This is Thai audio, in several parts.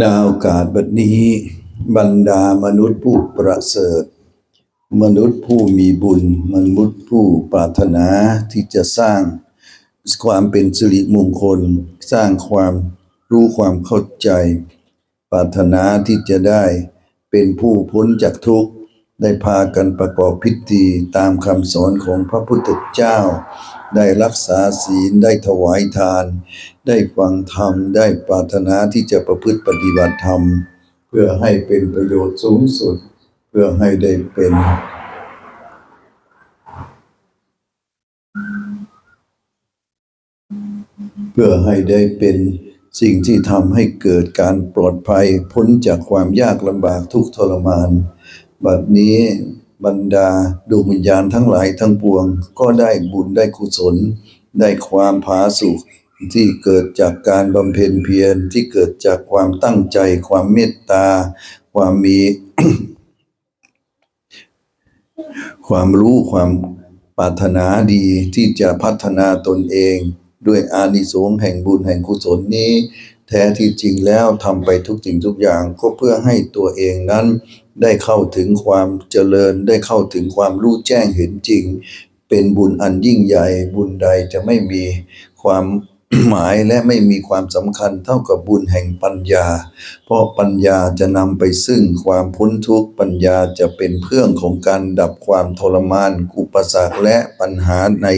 นาโอกาสบัดนี้บรรดามนุษย์ผู้ประเสริฐ มนุษย์ผู้มีบุญ มนุษย์ผู้ปรารถนาที่จะสร้างความเป็นสิริมงคล สร้างความรู้ความเข้าใจ ปรารถนาที่จะได้เป็นผู้พ้นจากทุกข์ ได้พากันประกอบพิธีตามคำสอนของพระพุทธเจ้า ได้รักษาศีลได้ถวายทาน ได้ฟังธรรม ได้ปรารถนาที่จะประพฤติปฏิบัติธรรม เพื่อให้เป็นประโยชน์สูงสุด เพื่อให้ได้เป็นเพื่อให้ได้เป็นสิ่งที่ทำให้เกิดการปลอดภัยพ้นจากความยากลำบากทุกทรมาน บัดนี้ บรรดาดวงวิญญาณทั้งหลายทั้งปวง ก็ได้บุญได้กุศล ได้ความผาสุกที่เกิดจากการบำเพ็ญเพียรที่เกิดจากความตั้งใจ ความเมตตา ความมี ความรู้ความปรารถนาดีที่จะพัฒนาตนเอง ด้วยอานิสงส์แห่งบุญแห่งกุศลนี้ แท้ที่จริงแล้วทำไปทุกสิ่งทุกอย่างก็เพื่อให้ตัวเองนั้น ได้เข้าถึงความเจริญ ได้เข้าถึงความรู้แจ้งเห็นจริง เป็นบุญอันยิ่งใหญ่ บุญใดจะไม่มีความหมายและไม่มีความสำคัญเท่ากับบุญแห่งปัญญา เพราะปัญญาจะนำไปซึ่งความพ้นทุกข์ ปัญญาจะเป็นเครื่องของการดับความทรมาน อุปสรรคและปัญหาใน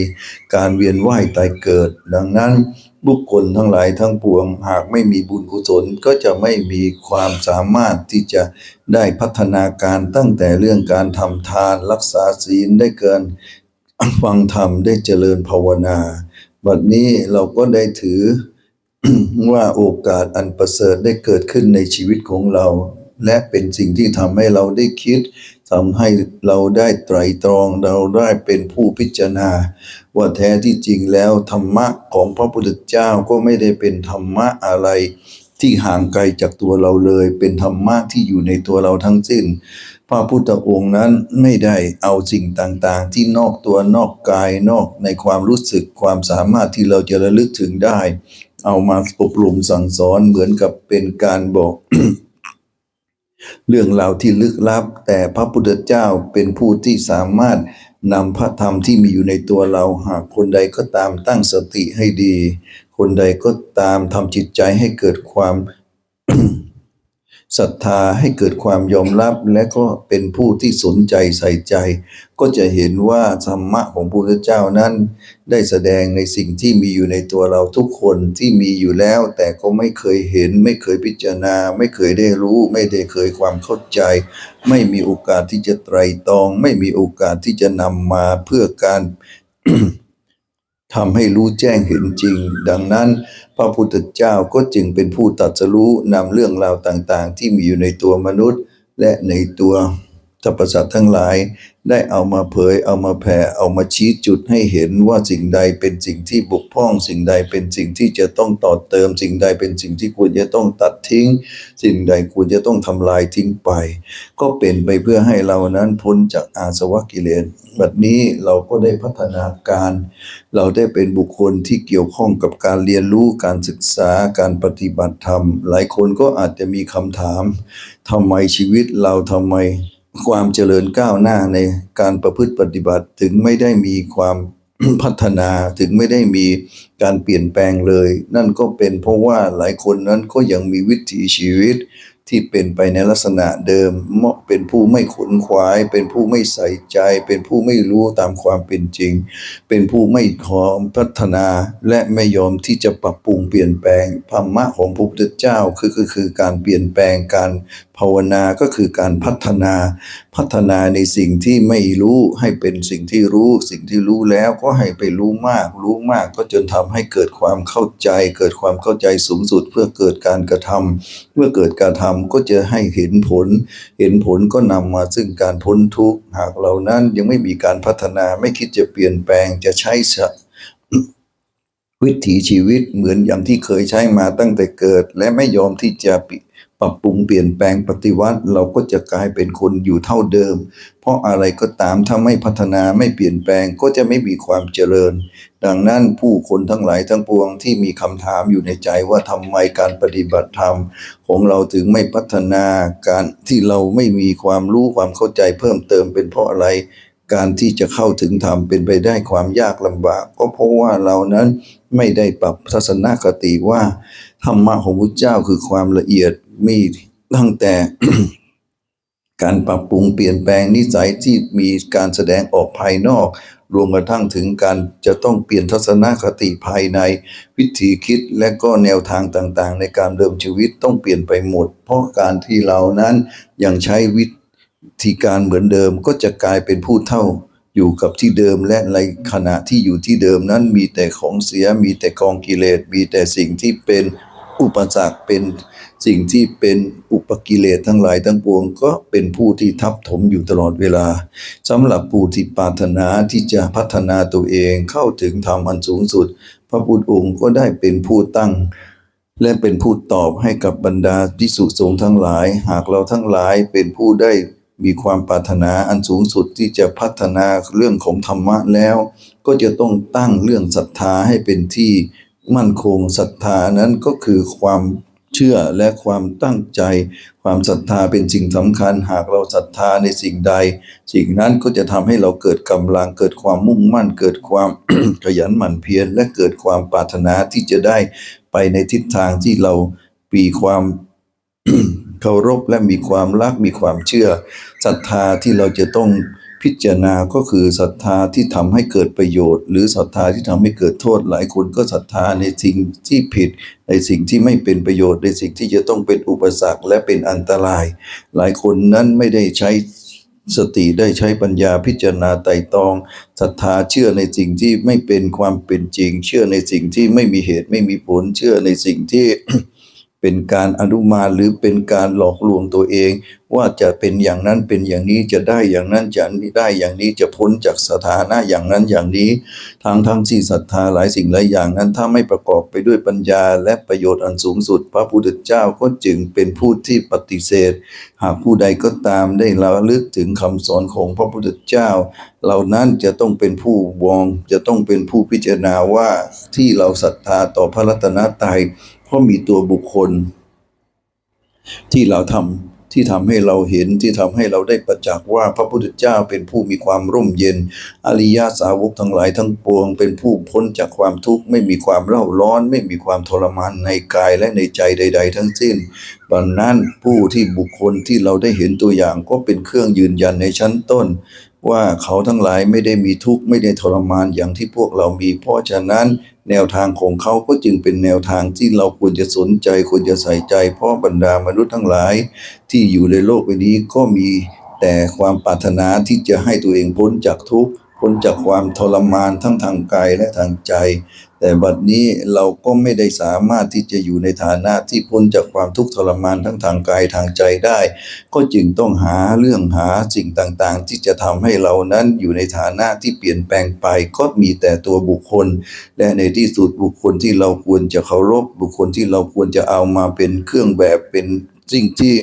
การเวียนว่ายตายเกิด ดังนั้น บุคคลทั้งหลายทั้งปวง หากไม่มีบุญกุศลก็จะไม่มีความสามารถที่จะได้พัฒนาการตั้งแต่เรื่องการทำทานรักษาศีลได้เกินฟังธรรมได้เจริญภาวนา บัดนี้เราก็ได้ถือว่าโอกาสอันประเสริฐได้เกิดขึ้นในชีวิตของเรา และเป็นสิ่งที่ทำให้เราได้คิดทำให้เราได้ไตรตรองเราได้เป็นผู้พิจารณา ว่าแท้ที่จริงแล้วธรรมะของพระพุทธเจ้าก็ไม่ได้เป็นธรรมะอะไร ที่ห่างไกลจากตัวเราเลย เป็นธรรมะที่อยู่ในตัวเราทั้งสิ้น พระพุทธองค์นั้นไม่ได้เอาสิ่งต่างๆ ที่นอกตัวนอกกายนอกในความรู้สึกความสามารถที่เราจะระลึกถึงได้ เอามาอบรมสั่งสอนเหมือนกับเป็นการบอกเรื่องราวที่ลึกลับ แต่พระพุทธเจ้าเป็นผู้ที่สามารถ นำพระธรรมที่มีอยู่ในตัวเราหากคนใดก็ตามตั้งสติให้ดี คนใดก็ตามทำจิตใจให้เกิดความศรัทธาให้เกิดความยอมรับและก็เป็นผู้ที่สนใจใส่ใจ ก็จะเห็นว่าธรรมะของพระพุทธเจ้านั้น ได้แสดงในสิ่งที่มีอยู่ในตัวเราทุกคนที่มีอยู่แล้ว แต่ก็ไม่เคยเห็น ไม่เคยพิจารณา ไม่เคยได้รู้ ไม่ได้เคยความเข้าใจ ไม่มีโอกาสที่จะไตรตรอง ไม่มีโอกาสที่จะนำมาเพื่อการทำให้รู้แจ้งเห็นจริง ดังนั้น พระพุทธเจ้าก็จึงเป็นผู้ตัดสรู้นำเรื่องราวต่างๆ ที่มีอยู่ในตัวมนุษย์ และในตัว สรรพสัตว์ทั้งหลายได้เอามาเผยเอามาแผ่เอามาชี้จุดให้เห็นว่าสิ่งใดเป็นสิ่งที่บกพร่อง สิ่งใดเป็นสิ่งที่จะต้องต่อเติม สิ่งใดเป็นสิ่งที่ควรจะต้องตัดทิ้ง สิ่งใดควรจะต้องทำลายทิ้งไป ก็เป็นไปเพื่อให้เรานั้นพ้นจากอาสวะกิเลสบัดนี้เราก็ได้พัฒนาการ เราได้เป็นบุคคลที่เกี่ยวข้องกับการเรียนรู้การศึกษาการปฏิบัติธรรม หลายคนก็อาจจะมีคำถามทำไมชีวิตเราทำไม ความเจริญก้าวหน้าในการประพฤติปฏิบัติถึงไม่ได้มีความพัฒนาถึงไม่ได้มีการเปลี่ยนแปลงเลย นั่นก็เป็นเพราะว่าหลายคนนั้นก็ยังมีวิถีชีวิตที่เป็นไปในลักษณะเดิมเมาะเป็นผู้ไม่ขนขวาย เป็นผู้ไม่ใส่ใจ เป็นผู้ไม่รู้ตามความเป็นจริง เป็นผู้ไม่ขอพัฒนาและไม่ยอมที่จะปรับปรุงเปลี่ยนแปลงธรรมะของพระพุทธเจ้าคือคือคือการเปลี่ยนแปลงการภาวนาก็คือการพัฒนาพัฒนาในสิ่งที่ไม่รู้ให้เป็นสิ่งที่รู้ สิ่งที่รู้แล้วก็ให้ไปรู้มาก รู้มากก็จนทำให้เกิดความเข้าใจ เกิดความเข้าใจสูงสุดเพื่อเกิดการกระทำเมื่อเกิดการทำก็จะให้เห็นผล เห็นผลก็นำมาซึ่งการพ้นทุกข์หากเรานั้นยังไม่มีการพัฒนาไม่คิดจะเปลี่ยนแปลงจะใช้วิถีชีวิตเหมือนอย่างที่เคยใช้มาตั้งแต่เกิด และไม่ยอมที่จะ ปรับปรุงเปลี่ยนแปลงปฏิวัติ เราก็จะกลายเป็นคนอยู่เท่าเดิม เพราะอะไรก็ตามถ้าไม่พัฒนาไม่เปลี่ยนแปลงก็จะไม่มีความเจริญ ดังนั้นผู้คนทั้งหลายทั้งปวงที่มีคำถามอยู่ในใจว่าทำไมการปฏิบัติธรรม ของเราถึงไม่พัฒนาการที่เราไม่มีความรู้ความเข้าใจเพิ่มเติมเป็นเพราะอะไรการที่จะเข้าถึงธรรมเป็นไปได้ความยากลำบาก ก็เพราะว่าเรานั้นไม่ได้ปรับทัศนคติว่า ธรรมะของพระเจ้าคือความละเอียด มีตั้งแต่การปรับปรุงเปลี่ยนแปลงนิสัยที่มีการแสดงออกภายนอก รวมกระทั่งถึงการจะต้องเปลี่ยนทัศนคติภายใน วิธีคิดและก็แนวทางต่างๆ ในการเดิมชีวิตต้องเปลี่ยนไปหมด เพราะการที่เรานั้นยังใช้วิธีการเหมือนเดิมก็จะกลายเป็นผู้เท่าอยู่กับที่เดิมและในขณะที่อยู่ที่เดิมนั้นมีแต่ของเสียมีแต่กองกิเลสมีแต่สิ่งที่เป็นอุปสรรคเป็น สิ่งที่เป็นอุปกิเลสทั้งหลายทั้งปวงก็เป็นผู้ที่ทับถมอยู่ตลอดเวลาสำหรับผู้ที่ปรารถนาที่จะพัฒนาตัวเองเข้าถึงธรรมอันสูงสุด พระพุทธองค์ก็ได้เป็นผู้ตั้ง และเป็นผู้ตอบให้กับบรรดาพิสุสงฆ์ทั้งหลาย หากเราทั้งหลายเป็นผู้ได้มีความปรารถนาอันสูงสุดที่จะพัฒนาเรื่องของธรรมะแล้ว ก็จะต้องตั้งเรื่องศรัทธาให้เป็นที่มั่นคงศรัทธานั้นก็คือความ เชื่อและความตั้งใจ ความศรัทธาเป็นสิ่งสำคัญ หากเราศรัทธาในสิ่งใด สิ่งนั้นก็จะทำให้เราเกิดกำลังเกิดความมุ่งมั่น เกิดความขยันหมั่นเพียรและเกิดความปรารถนาที่จะได้ไปในทิศทางที่เราปีความเคารพและมีความรักมีความเชื่อศรัทธาที่เราจะต้อง พิจารณาก็คือศรัทธาที่ทำให้เกิดประโยชน์ หรือศรัทธาที่ทำให้เกิดโทษ หลายคนก็ศรัทธาในสิ่งที่ผิด ในสิ่งที่ไม่เป็นประโยชน์ ในสิ่งที่จะต้องเป็นอุปสรรคและเป็นอันตราย หลายคนนั้นไม่ได้ใช้สติได้ใช้ปัญญาพิจารณาไต่ตรองศรัทธาเชื่อในสิ่งที่ไม่เป็นความเป็นจริง เชื่อในสิ่งที่ไม่มีเหตุไม่มีผลเชื่อในสิ่งที่ เป็นการอนุมานหรือเป็นการหลอกลวงตัวเอง ว่าจะเป็นอย่างนั้นเป็นอย่างนี้จะได้อย่างนั้นจะได้อย่างนี้จะพ้นจากสถานะอย่างนั้นอย่างนี้ทางทั้งที่ศรัทธาหลายสิ่งหลายอย่างนั้น ถ้าไม่ประกอบไปด้วยปัญญาและประโยชน์อันสูงสุด พระพุทธเจ้าก็จึงเป็นผู้ที่ปฏิเสธ หากผู้ใดก็ตามได้ระลึกถึงคำสอนของพระพุทธเจ้า เหล่านั้นจะต้องเป็นผู้วองจะต้องเป็นผู้พิจารณาว่าที่เราศรัทธาต่อพระรัตนตรัย เพราะมีตัวบุคคล ที่เราทำที่ทำให้เราเห็นที่ทำให้เราได้ประจักษ์ว่าพระพุทธเจ้าเป็นผู้มีความร่มเย็น อริยาสาวกทั้งหลายทั้งปวง เป็นผู้พ้นจากความทุกข์ไม่มีความเล่าร้อน ไม่มีความทรมานในกายและในใจใด ๆ ทั้งสิ้นดังนั้นผู้ที่บุคคลที่เราได้เห็นตัวอย่างก็เป็นเครื่องยืนยันในชั้นต้น ว่าเขาทั้งหลายไม่ได้มีทุกข์ไม่ได้ทรมานอย่างที่พวกเรามี เพราะฉะนั้นแนวทางของเขาก็จึงเป็นแนวทางที่เราควรจะสนใจควรจะใส่ใจ เพราะบรรดามนุษย์ทั้งหลาย ที่อยู่ในโลกใบนี้ก็มีแต่ความปรารถนาที่จะให้ตัวเองพ้นจากทุกข์พ้นจากความทรมานทั้งทางกายและทางใจ แต่บัดนี้เราก็ไม่ได้สามารถที่จะอยู่ในฐานะที่พ้นจากความทุกข์ทรมานทั้งทางกายทางใจได้ ก็จึงต้องหาเรื่องหาสิ่งต่างๆ ที่จะทำให้เรานั้นอยู่ในฐานะที่เปลี่ยนแปลงไปก็มีแต่ตัวบุคคล และในที่สุดบุคคลที่เราควรจะเคารพบุคคลที่เราควรจะเอามาเป็นเครื่องแบบเป็นสิ่งที่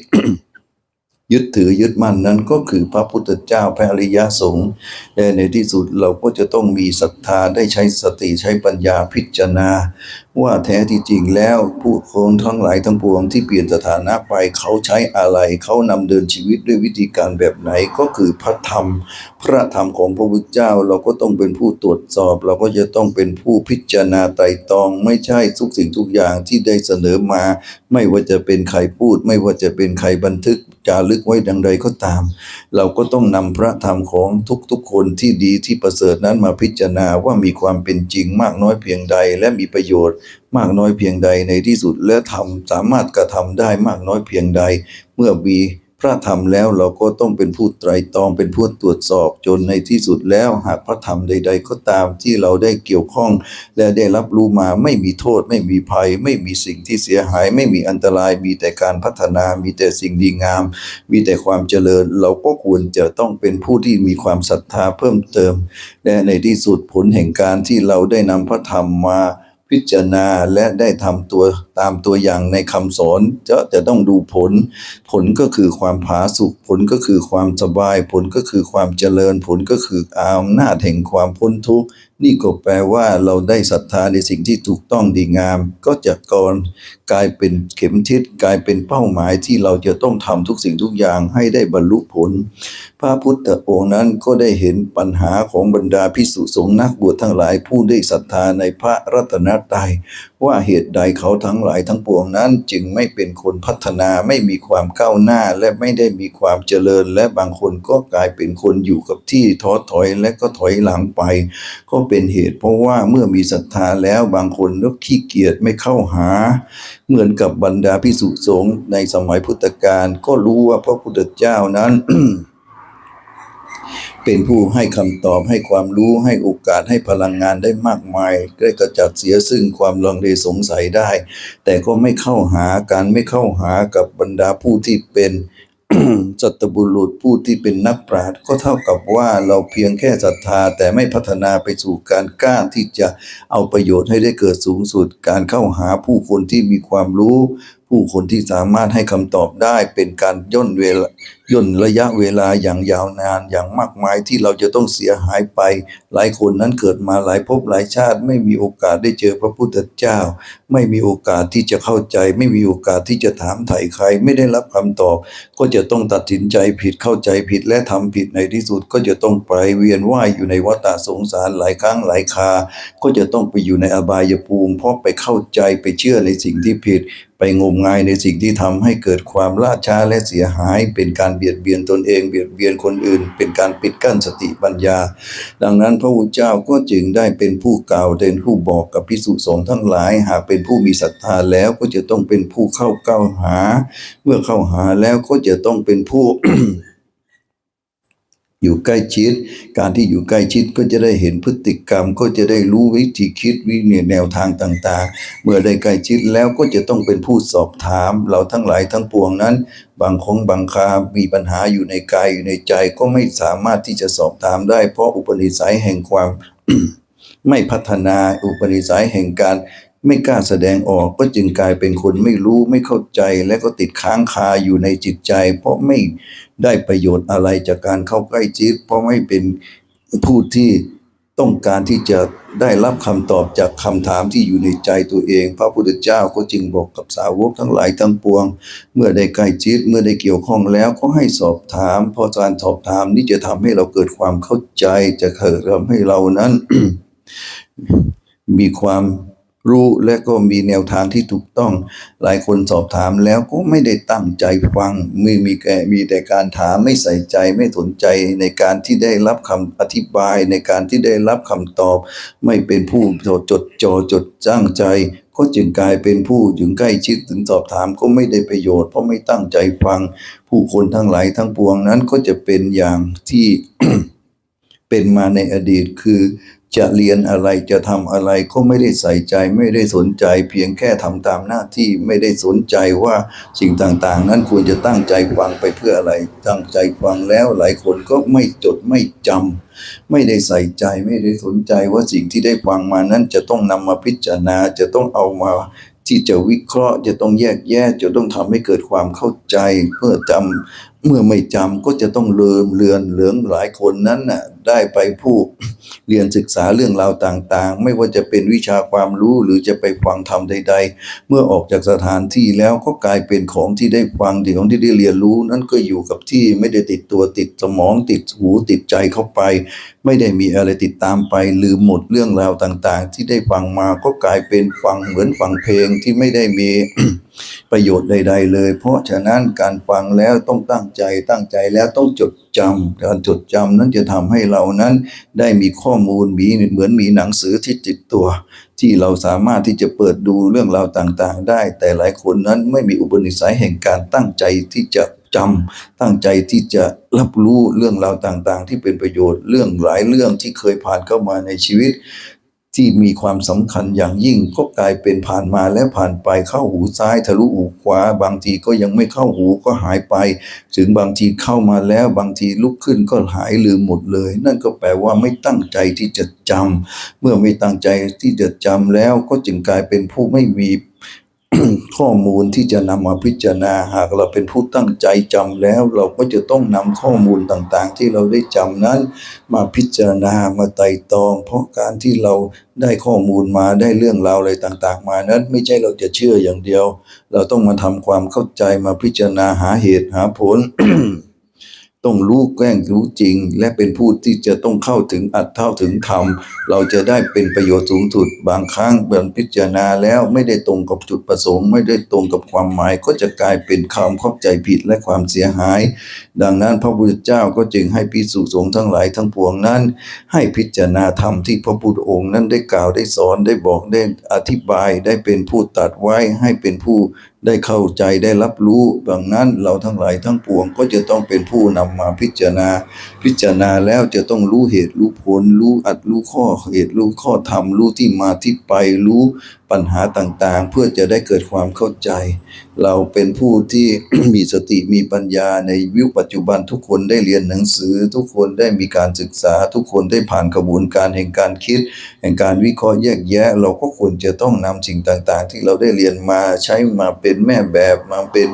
ยึดถือยึดมั่นนั้นก็คือพระพุทธเจ้าพระอริยสงฆ์และในที่สุดเราก็จะต้องมีศรัทธาได้ใช้สติใช้ปัญญาพิจารณา ว่าแท้ที่จริงแล้วผู้คนทั้งหลายทั้งปวงที่เปลี่ยนสถานะไปเขาใช้อะไรเขานำเดินชีวิตด้วยวิธีการแบบไหนก็คือพระธรรม พระธรรมของพระพุทธเจ้าเราก็ต้องเป็นผู้ตรวจสอบ เราก็จะต้องเป็นผู้พิจารณาไตร่ตรอง ไม่ใช่ทุกสิ่งทุกอย่างที่ได้เสนอมา ไม่ว่าจะเป็นใครพูด ไม่ว่าจะเป็นใครบันทึกจารึกไว้ดังใดก็ตาม เราก็ต้องนำพระธรรมของทุกๆคนที่ดีที่ประเสริฐนั้นมาพิจารณาว่ามีความเป็นจริงมากน้อยเพียงใดและมีประโยชน์มากน้อยเพียงใดในที่สุดและทำสามารถกระทำได้มากน้อยเพียงใด เมื่อมีพระธรรมแล้วเราก็ต้องเป็นผู้ไตรตรองเป็นผู้ตรวจสอบจนในที่สุดแล้ว หากพระธรรมใด ๆ ก็ตามที่เราได้เกี่ยวข้อง และได้รับรู้มาไม่มีโทษ ไม่มีภัย ไม่มีสิ่งที่เสียหาย ไม่มีอันตราย มีแต่การพัฒนา มีแต่สิ่งดีงาม มีแต่ความเจริญ เราก็ควรจะต้องเป็นผู้ที่มีความศรัทธาเพิ่มเติม และในที่สุดผลแห่งการที่เราได้นำพระธรรมมา พิจารณาและได้ทำตัวตามตัวอย่างในคำสอนจะจะต้องดูผล ผลก็คือความผาสุกผลก็คือความสบาย ผลก็คือความเจริญ ผลก็คืออำนาจแห่งความพ้นทุกข์ นี่ก็แปลว่าเราได้ศรัทธาในสิ่งที่ถูกต้องดีงาม ก็จะกรกลายเป็นเข็มทิศกลายเป็นเป้าหมายที่เราจะต้องทำทุกสิ่งทุกอย่างให้ได้บรรลุผล พระพุทธองค์นั้นก็ได้เห็นปัญหาของบรรดาพิสุสงฆ์นักบวชทั้งหลายผู้ได้ศรัทธาในพระรัตนตรัย ว่าเหตุใดเขาทั้งหลายทั้งปวงนั้น จึงไม่เป็นคนพัฒนาไม่มีความก้าวหน้าและไม่ได้มีความเจริญ และบางคนก็กลายเป็นคนอยู่กับที่ท้อถอยและก็ถอยหลังไป ก็เป็นเหตุเพราะว่าเมื่อมีศรัทธาแล้วบางคนก็ขี้เกียจไม่เข้าหา เหมือนกับบรรดาพิสุสงฆ์ในสมัยพุทธกาลก็รู้ว่าพระพุทธเจ้านั้น เป็นผู้ให้คำตอบให้ความรู้ให้โอกาสให้พลังงานได้มากมาย ได้กระจัดเสียซึ่งความลังเลสงสัยได้ แต่ก็ไม่เข้าหาการไม่เข้าหากับบรรดาผู้ที่เป็นสัตบุรุษผู้ที่เป็นนักปราชญ์ก็เท่ากับว่าเราเพียงแค่ศรัทธา แต่ไม่พัฒนาไปสู่การกล้าที่จะเอาประโยชน์ให้ได้เกิดสูงสุด การเข้าหาผู้คนที่มีความรู้ ผู้คนที่สามารถให้คำตอบได้เป็นการย่นเวลาย่นระยะเวลาอย่างยาวนานอย่างมากมายที่เราจะต้องเสียหายไป หลายคนนั้นเกิดมาหลายภพหลายชาติ ไม่มีโอกาสได้เจอพระพุทธเจ้า ไม่มีโอกาสที่จะเข้าใจ ไม่มีโอกาสที่จะถามไถ่ใคร ไม่ได้รับคำตอบ ก็จะต้องตัดสินใจผิดเข้าใจผิดและทำผิดในที่สุด ก็จะต้องไปเวียนว่ายอยู่ในวัฏสงสารหลายครั้งหลายคา ก็จะต้องไปอยู่ในอบายภูมิเพราะไปเข้าใจไปเชื่อในสิ่งที่ผิด ไปงมงายในสิ่งที่ทำให้เกิดความล่าช้าและเสียหาย เป็นการเบียดเบียนตนเองเบียดเบียนคนอื่น เป็นการปิดกั้นสติปัญญา ดังนั้นพระพุทธเจ้าก็จึงได้เป็นผู้กล่าวเป็นผู้บอกกับพิสุสงฆ์ทั้งหลาย หากเป็นผู้มีศรัทธาแล้วก็จะต้องเป็นผู้เข้าเก้าหา เมื่อเข้าหาแล้วก็จะต้องเป็นผู้ อยู่ใกล้ชิด การที่อยู่ใกล้ชิดก็จะได้เห็นพฤติกรรม ก็จะได้รู้วิธีคิดวิเนแนวทางต่างๆ เมื่อได้ใกล้ชิดแล้วก็จะต้องเป็นผู้สอบถาม เราทั้งหลายทั้งปวงนั้น บางคงบางคามีปัญหาอยู่ในกายอยู่ในใจก็ไม่สามารถที่จะสอบถามได้ เพราะอุปนิสัยแห่งความไม่พัฒนาอุปนิสัยแห่งการ ไม่กล้าแสดงออกก็จึงกลายเป็นคนไม่รู้ไม่เข้าใจและก็ติดค้างคาอยู่ในจิตใจ เพราะไม่ได้ประโยชน์อะไรจากการเข้าใกล้จิต เพราะไม่เป็นผู้ที่ต้องการที่จะได้รับคำตอบจากคำถามที่อยู่ในใจตัวเอง พระพุทธเจ้าก็จึงบอกกับสาวกทั้งหลายทั้งปวง เมื่อได้ใกล้จิตเมื่อได้เกี่ยวข้องแล้วก็ให้สอบถามพราะการสอบถามนี่จะทำให้เราเกิดความเข้าใจจะเกิดทำให้เรานั้น มีความ รู้และก็มีแนวทางที่ถูกต้อง หลายคนสอบถามแล้วก็ไม่ได้ตั้งใจฟังไม่มีแกมีแต่การถามไม่ใส่ใจไม่สนใจในการที่ได้รับคำอธิบายในการที่ได้รับคำตอบ ไม่เป็นผู้จดจดจ่อจดจ้างใจก็จึงกลายเป็นผู้ถึงใกล้ชิดถึงสอบถามก็ไม่ได้ประโยชน์เพราะไม่ตั้งใจฟัง ผู้คนทั้งหลายทั้งปวงนั้นก็จะเป็นอย่างที่เป็นมาในอดีตคือ จะเรียนอะไรจะทำอะไรก็ไม่ได้ใส่ใจไม่ได้สนใจ เพียงแค่ทำตามหน้าที่ไม่ได้สนใจว่าสิ่งต่างๆ นั้นควรจะตั้งใจฟังไปเพื่ออะไร ตั้งใจฟังแล้วหลายคนก็ไม่จดไม่จำไม่ได้ใส่ใจไม่ได้สนใจว่าสิ่งที่ได้ฟังมานั้นจะต้องนำมาพิจารณาจะต้องเอามาที่จะวิเคราะห์จะต้องแยกแยะจะต้องทำให้เกิดความเข้าใจ เพื่อจำ เมื่อไม่จำก็จะต้องเลืมเลือนเหลืองหลายคนนั้นน่ะได้ไปผู้เรียนศึกษาเรื่องราวต่างๆ ไม่ว่าจะเป็นวิชาความรู้หรือจะไปฟังธรรมใด ๆ เมื่อออกจากสถานที่แล้วก็กลายเป็นของที่ได้ฟังที่ของที่ได้เรียนรู้ นั้นก็อยู่กับที่ไม่ได้ติดตัวติดสมองติดหูติดใจเข้าไป ไม่ได้มีอะไรติดตามไปลืมหมดเรื่องราวต่างๆ ที่ได้ฟังมาก็กลายเป็นฟังเหมือนฟังเพลงที่ไม่ได้มี ประโยชน์ใด ๆ เลย เพราะฉะนั้นการฟังแล้วต้องตั้งใจตั้งใจแล้วต้องจดจำการจดจำนั้นจะทำให้เรานั้นได้มีข้อมูลมีเหมือนมีหนังสือที่ติดตัว ที่เราสามารถที่จะเปิดดูเรื่องราวต่างๆ ได้ แต่หลายคนนั้นไม่มีอุปนิสัยแห่งการตั้งใจที่จะจำตั้งใจที่จะรับรู้เรื่องราวต่างๆ ที่เป็นประโยชน์เรื่องหลายเรื่องที่เคยผ่านเข้ามาในชีวิต ที่มีความสำคัญอย่างยิ่งก็กลายเป็นผ่านมาและผ่านไปเข้าหูซ้ายทะลุหูขวา บางทีก็ยังไม่เข้าหูก็หายไป ถึงบางทีเข้ามาแล้วบางทีลุกขึ้นก็หายลืมหมดเลย นั่นก็แปลว่าไม่ตั้งใจที่จะจำเมื่อไม่ตั้งใจที่จะจำแล้วก็จึงกลายเป็นผู้ไม่มี ข้อมูลที่จะนำมาพิจารณาหากเราเป็นผู้ตั้งใจจำแล้ว เราก็จะต้องนำข้อมูลต่างๆ ที่เราได้จำนั้น มาพิจารณามาไต่ตรอง เพราะการที่เราได้ข้อมูลมาได้เรื่องราวอะไรต่างๆ มานั้น ไม่ใช่เราจะเชื่ออย่างเดียว เราต้องมาทำความเข้าใจมาพิจารณาหาเหตุหาผล ต้องรู้แกล้งรู้จริง และเป็นผู้ที่จะต้องเข้าถึงอัตเท่าถึงธรรม เราจะได้เป็นประโยชน์สูงสุด บางครั้งเมื่อพิจารณาแล้วไม่ได้ตรงกับจุดประสงค์ ไม่ได้ตรงกับความหมาย ก็จะกลายเป็นความเข้าใจผิดและความเสียหาย ดังนั้นพระพุทธเจ้าก็จึงให้พิสุสงฆ์ทั้งหลายทั้งปวงนั้น ให้พิจารณาธรรมที่พระพุทธองค์นั้นได้กล่าวได้สอนได้บอกได้อธิบายได้เป็นผู้ตัดไว้ให้เป็นผู้ ได้เข้าใจได้รับรู้ดังนั้นเราทั้งหลายทั้งปวงก็จะต้องเป็นผู้นำมาพิจารณา พิจารณาแล้วจะต้องรู้เหตุรู้ผล รู้อัดรู้ข้อเหตุรู้ข้อธรรมรู้ที่มาที่ไปรู้ปัญหาต่างๆ เพื่อจะได้เกิดความเข้าใจ เราเป็นผู้ที่มีสติมีปัญญาในยุคปัจจุบันทุกคนได้เรียนหนังสือ ทุกคนได้มีการศึกษา ทุกคนได้ผ่านกระบวนการแห่งการคิด แห่งการวิเคราะห์แยกแยะ เราก็ควรจะต้องนำสิ่งต่างๆ ที่เราได้เรียนมาใช้มาเป็นแม่แบบมาเป็น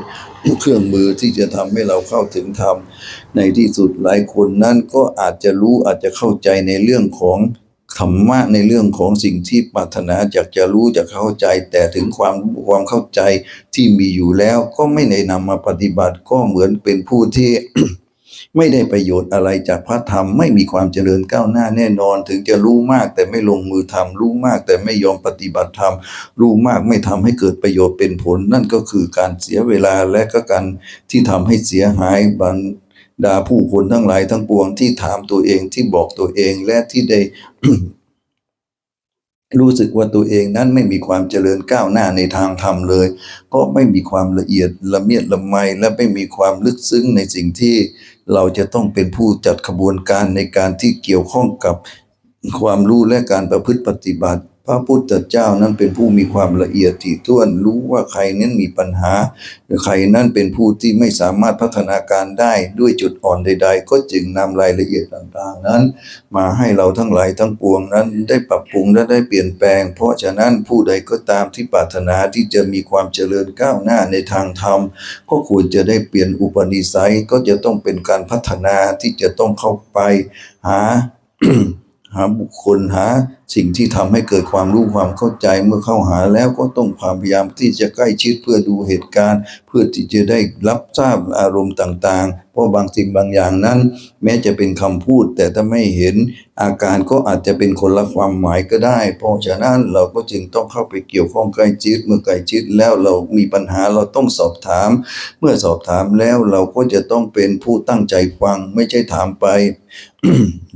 เครื่องมือที่จะทำให้เราเข้าถึงธรรม ในที่สุดหลายคนนั้นก็อาจจะรู้อาจจะเข้าใจในเรื่องของธรรมะในเรื่องของสิ่งที่ปรารถนาอยากจะรู้จะเข้าใจ แต่ถึงความความเข้าใจที่มีอยู่แล้วก็ไม่ได้นำมาปฏิบัติก็เหมือนเป็นผู้ที่ ไม่ได้ประโยชน์อะไรจากพระธรรมไม่มีความเจริญก้าวหน้าแน่นอน ถึงจะรู้มากแต่ไม่ลงมือทำรู้มากแต่ไม่ยอมปฏิบัติธรรมรู้มากไม่ทำให้เกิดประโยชน์เป็นผล นั่นก็คือการเสียเวลาและก็การที่ทำให้เสียหายบรร ดาผู้คนทั้งหลายทั้งปวงที่ถามตัวเองที่บอกตัวเองและที่ได้ รู้สึกว่าตัวเองนั้นไม่มีความเจริญก้าวหน้าในทางธรรมเลยก็ไม่มีความละเอียดละเมียดละไมและไม่มีความลึกซึ้งในสิ่งที่เราจะต้องเป็นผู้จัดขบวนการในการที่เกี่ยวข้องกับความรู้และการประพฤติปฏิบัติ พระพุทธเจ้านั้นเป็นผู้มีความละเอียดถี่ถ้วน รู้ว่าใครนั้นมีปัญหา หรือใครนั้นเป็นผู้ที่ไม่สามารถพัฒนาการได้ด้วยจุดอ่อนใด ๆ ก็จึงนำรายละเอียดต่างๆนั้น มาให้เราทั้งหลายทั้งปวงนั้นได้ปรับปรุงและได้เปลี่ยนแปลง เพราะฉะนั้นผู้ใดก็ตามที่ปรารถนาที่จะมีความเจริญก้าวหน้าในทางธรรม ก็ควรจะได้เปลี่ยนอุปนิสัยก็จะต้องเป็นการพัฒนาที่จะต้องเข้าไปหา หาบุคคลหาสิ่งที่ทำให้เกิดความรู้ความเข้าใจเมื่อเข้าหาแล้วก็ต้องความพยายามที่จะใกล้ชิดเพื่อดูเหตุการณ์ เพื่อที่จะได้รับทราบอารมณ์ต่างๆ เพราะบางสิ่งบางอย่างนั้น แม้จะเป็นคำพูด แต่ถ้าไม่เห็นอาการก็อาจจะเป็นคนละความหมายก็ได้ เพราะฉะนั้นเราก็จึงต้องเข้าไปเกี่ยวข้องใกล้ชิดเมื่อใกล้ชิดแล้วเรามีปัญหาเราต้องสอบถาม เมื่อสอบถามแล้วเราก็จะต้องเป็นผู้ตั้งใจฟังไม่ใช่ถามไป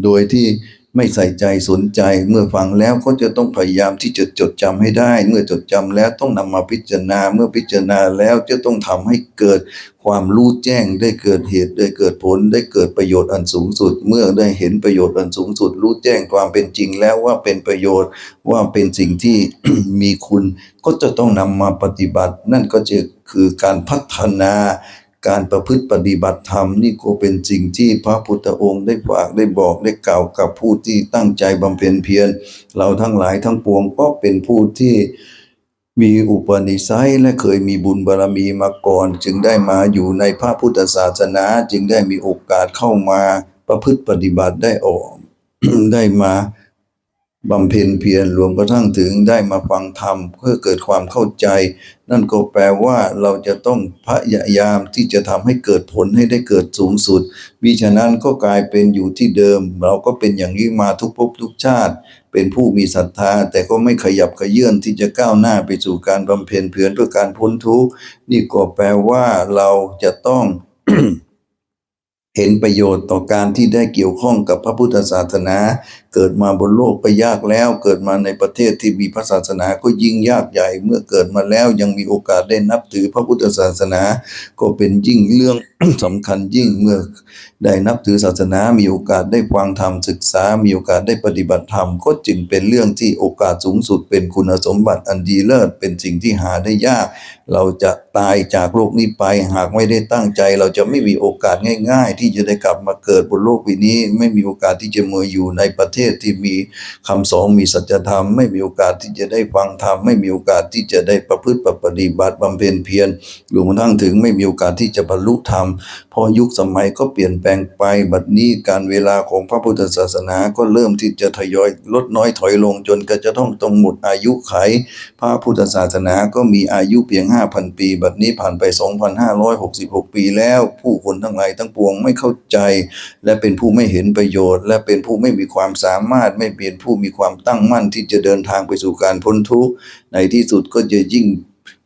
โดยที่ ไม่ใส่ใจสนใจ เมื่อฟังแล้วก็จะต้องพยายามที่จะจดจำให้ได้ เมื่อจดจำแล้วต้องนำมาพิจารณา เมื่อพิจารณาแล้วจะต้องทำให้เกิดความรู้แจ้งได้เกิดเหตุได้เกิดผลได้เกิดประโยชน์อันสูงสุด เมื่อได้เห็นประโยชน์อันสูงสุด รู้แจ้งความเป็นจริงแล้วว่าเป็นประโยชน์ว่าเป็นสิ่งที่มีคุณก็จะต้องนำมาปฏิบัติ นั่นก็จะคือการพัฒนา การประพฤติปฏิบัติธรรมนี่ก็เป็นสิ่งที่พระพุทธองค์ได้ฝากได้บอกได้กล่าวกับผู้ที่ตั้งใจบำเพ็ญเพียรเราทั้งหลายทั้งปวงก็เป็นผู้ที่มีอุปนิสัยและเคยมีบุญบารมีมาก่อน จึงได้มาอยู่ในพระพุทธศาสนา จึงได้มีโอกาสเข้ามาประพฤติปฏิบัติได้ออกได้มา บำเพ็ญเพียรรวมกระทั่งถึงได้มาฟังธรรมเพื่อเกิดความเข้าใจ นั่นก็แปลว่าเราจะต้องพยายามที่จะทำให้เกิดผลให้ได้เกิดสูงสุดวิฉะนั้นก็กลายเป็นอยู่ที่เดิม เราก็เป็นอย่างนี้มาทุกภพทุกชาติ เป็นผู้มีศรัทธา แต่ก็ไม่ขยับขยื่นที่จะก้าวหน้าไปสู่การบำเพ็ญเพียรเพื่อการพ้นทุกข์นี่ก็แปลว่าเราจะต้อง เห็นประโยชน์ต่อการที่ได้เกี่ยวข้องกับพระพุทธศาสนา เกิดมาบนโลกก็ยากแล้ว เกิดมาในประเทศที่มีพระศาสนาก็ยิ่งยากใหญ่ เมื่อเกิดมาแล้วยังมีโอกาสได้นับถือพระพุทธศาสนา ก็เป็นยิ่งเรื่องสำคัญยิ่งเมื่อ ได้นับถือศาสนามีโอกาสได้ฟังธรรมศึกษา มีโอกาสได้ปฏิบัติธรรมก็จึงเป็นเรื่องที่โอกาสสูงสุด เป็นคุณสมบัติอันดีเลิศเป็นสิ่งที่หาได้ยาก เราจะตายจากโลกนี้ไป หากไม่ได้ตั้งใจ เราจะไม่มีโอกาสง่าย ๆ ที่จะได้กลับมาเกิดบนโลกใบนี้ ไม่มีโอกาสที่จะมาอยู่ในประเทศที่มีคำสอนมีสัจธรรม ไม่มีโอกาสที่จะได้ฟังธรรมไม่มีโอกาสที่จะได้ประพฤติปฏิบัติบำเพ็ญเพียรรวมทั้งถึงไม่มีโอกาสที่จะบรรลุธรรมพอยุคสมัยก็เปลี่ยนแปลงไป บัดนี้การเวลาของพระพุทธศาสนาก็เริ่มที่จะทยอยลดน้อยถอยลงจนก็จะต้องต้องหมดอายุไข พระพุทธศาสนาก็มีอายุเพียง 5,000 ปี บัดนี้ผ่านไป 2,566 ปีแล้ว ผู้คนทั้งหลายทั้งปวงไม่เข้าใจ และเป็นผู้ไม่เห็นประโยชน์ และเป็นผู้ไม่มีความสามารถไม่เป็นผู้มีความตั้งมั่นที่จะเดินทางไปสู่การพ้นทุกข์ในที่สุดก็จะยิ่ง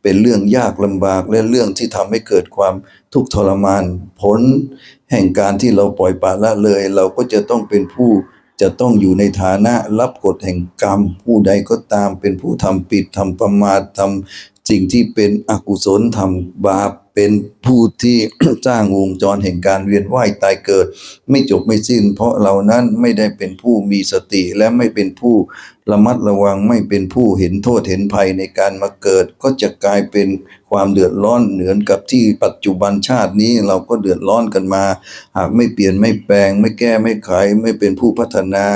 เป็นเรื่องยากลำบากและเรื่องที่ทำให้เกิดความทุกข์ทรมาน ผลแห่งการที่เราปล่อยปละละเลย เราก็จะต้องเป็นผู้จะต้องอยู่ในฐานะรับกฎแห่งกรรม ผู้ใดก็ตามเป็นผู้ทำปิดทำประมาททำสิ่งที่เป็นอกุศลทำบาป เป็นผู้ที่สร้างวงจรแห่งการเวียนว่ายตายเกิด ไม่จบไม่สิ้น เพราะเรานั้นไม่ได้เป็นผู้มีสติและไม่เป็นผู้ระมัดระวังไม่เป็นผู้เห็นโทษเห็นภัยในการมาเกิด ก็จะกลายเป็นความเดือดร้อนเหมือนกับที่ปัจจุบันชาตินี้เราก็เดือดร้อนกันมาหากไม่เปลี่ยนไม่แปลง ไม่แก้ไม่ไข ไม่เป็นผู้พัฒนา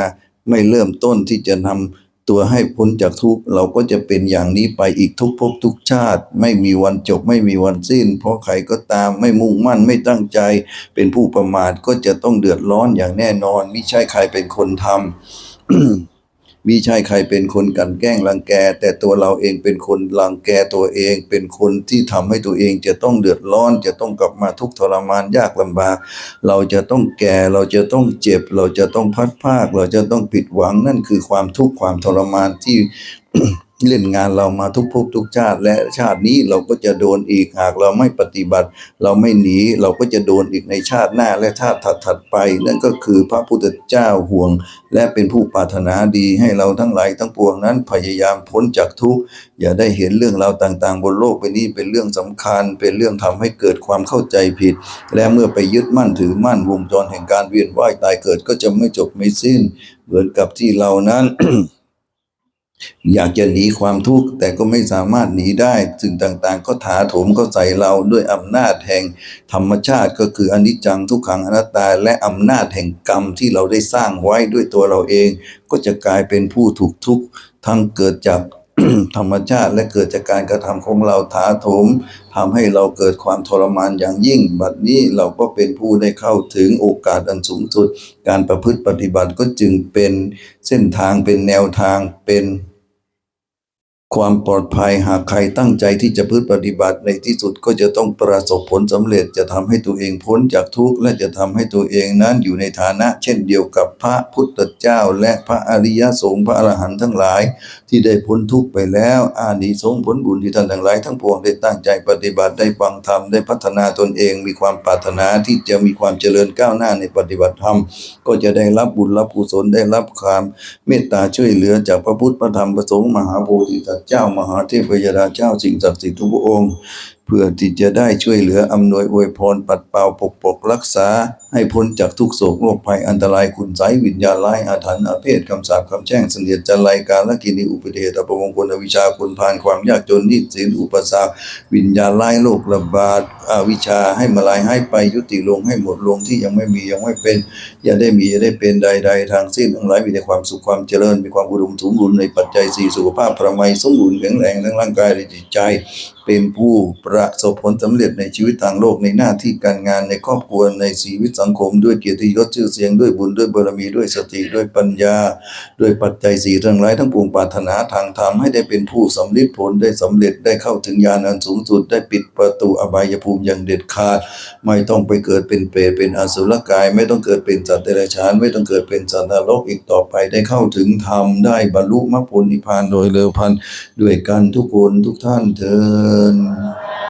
ไม่เริ่มต้นที่จะนำ ตัวให้พ้นจากทุกข์เราก็จะเป็นอย่างนี้ไปอีกทุกภพทุกชาติ ไม่มีวันจบไม่มีวันสิ้น เพราะใครก็ตามไม่มุ่งมั่นไม่ตั้งใจ เป็นผู้ประมาทก็จะต้องเดือดร้อนอย่างแน่นอนไม่ใช่ใครเป็นคนทำ มิใช่ใครเป็นคนกันแกล้งรังแก แต่ตัวเราเองเป็นคนรังแกตัวเอง เป็นคนที่ทำให้ตัวเองจะต้องเดือดร้อน จะต้องกลับมาทุกข์ทรมานยากลำบาก เราจะต้องแก่เราจะต้องเจ็บ เราจะต้องพัดภาค เราจะต้องผิดหวังนั่นคือความทุกข์ความทรมานที่ เล่นงานเรามาทุกภพทุกชาติ และชาตินี้เราก็จะโดนอีกหากเราไม่ปฏิบัติ เราไม่หนีเราก็จะโดนอีกในชาติหน้าและชาติถัดๆไป นั่นก็คือพระพุทธเจ้าห่วง และเป็นผู้ปรารถนาดีให้เราทั้งหลายทั้งปวงนั้นพยายามพ้นจากทุกข์อย่าได้เห็นเรื่องราวต่างๆ บนโลกใบนี้เป็นเรื่องสำคัญ เป็นเรื่องทำให้เกิดความเข้าใจผิด และเมื่อไปยึดมั่นถือมั่นวงจรแห่งการเวียนว่ายตายเกิดก็จะไม่จบไม่สิ้น เหมือนกับที่เรานั้น อยากจะหนีความทุกข์แต่ก็ไม่สามารถหนีได้สิ่งต่างๆ ก็ถาโถมเข้าใส่เราด้วยอำนาจแห่งธรรมชาติก็คืออนิจจังทุกขังอนัตตา และอำนาจแห่งกรรมที่เราได้สร้างไว้ด้วยตัวเราเอง ก็จะกลายเป็นผู้ถูกทุกข์ทั้งเกิดจากธรรมชาติและเกิดจากการกระทำของเราถาโถมทำให้เราเกิดความทรมานอย่างยิ่ง บัดนี้เราก็เป็นผู้ได้เข้าถึงโอกาสอันสูงสุด การประพฤติปฏิบัติก็จึงเป็นเส้นทางเป็นแนวทางเป็น ความปลอดภัยหากใครตั้งใจที่จะพืชปฏิบัติในที่สุดก็จะต้องประสบผลสำเร็จจะทำให้ตัวเองพ้นจากทุกข์และจะทำให้ตัวเองนั้นอยู่ในฐานะ เช่นเดียวกับพระพุทธเจ้า และพระอริยสงฆ์พระอรหันต์ทั้งหลาย ที่ได้พ้นทุกข์ไปแล้ว อานิสงส์ผลบุญที่ท่านทั้งหลายทั้งปวงได้ตั้งใจปฏิบัติได้ฟังธรรมได้พัฒนาตนเอง มีความปรารถนาที่จะมีความเจริญก้าวหน้าในปฏิบัติธรรม ก็จะได้รับบุญรับกุศลได้รับความเมตตาช่วยเหลือจากพระพุทธพระธรรมพระสงฆ์มหาโพธิสัตว์เจ้ามหาเทพยดาเจ้าสิ่งศักดิ์สิทธิ์ทุกพระองค์ พื่อที่จะได้ช่วยเหลืออำนวยอวยพรปัดเป่าปกปกรักษา ให้พ้นจากทุกโศกโรคภัยอันตรายคุณไสยวิญญาณร้ายอาถรรพ์อาเพศคำสาปคำแช่งเสนียดจันไรการละกินีอุปเทศอัปมงคลอวิชาคุณพานความยากจนนิสินอุปสรรควิญญาณร้ายโรคระบาดอวิชชาให้มาลายให้ไปยุติลงให้หมดลงที่ยังไม่มียังไม่เป็น อย่าได้มีอย่าได้เป็นใด ๆ ทางสิ้นทั้งหลายมีแต่ความสุขความเจริญมีความอุดมสมบูรณ์ในปัจจัยสี่สุขภาพพระมัยสมบูรณ์แข็งแรงทั้งร่างกายและจิตใจเป็นผู้ประสบผลสำเร็จในชีวิตทางโลกในหน้าที่การงานในครอบครัวในชีวิตสังคม ด้วยเกียรติยศชื่อเสียงด้วยบุญด้วยบารมีด้วยสติด้วยปัญญา ด้วยปัจจัยสี่ทั้งหลายทั้งปวงปรารถนาทางธรรมให้ได้เป็นผู้สำลิดผลได้สำเร็จได้เข้าถึงญาณอันสูงสุดได้ปิดประตูอบายภูมิอย่างเด็ดขาด ไม่ต้องไปเกิดเป็นเปรตเป็นอสุรกาย ไม่ต้องเกิดเป็นสัตว์เดรัจฉานไม่ต้องเกิดเป็นสัตว์นรกอีกต่อไปได้เข้าถึงธรรมได้บรรลุมรรคผลนิพพานโดยเร็วพันด้วยกันทุกคนทุกท่านเถิ嗯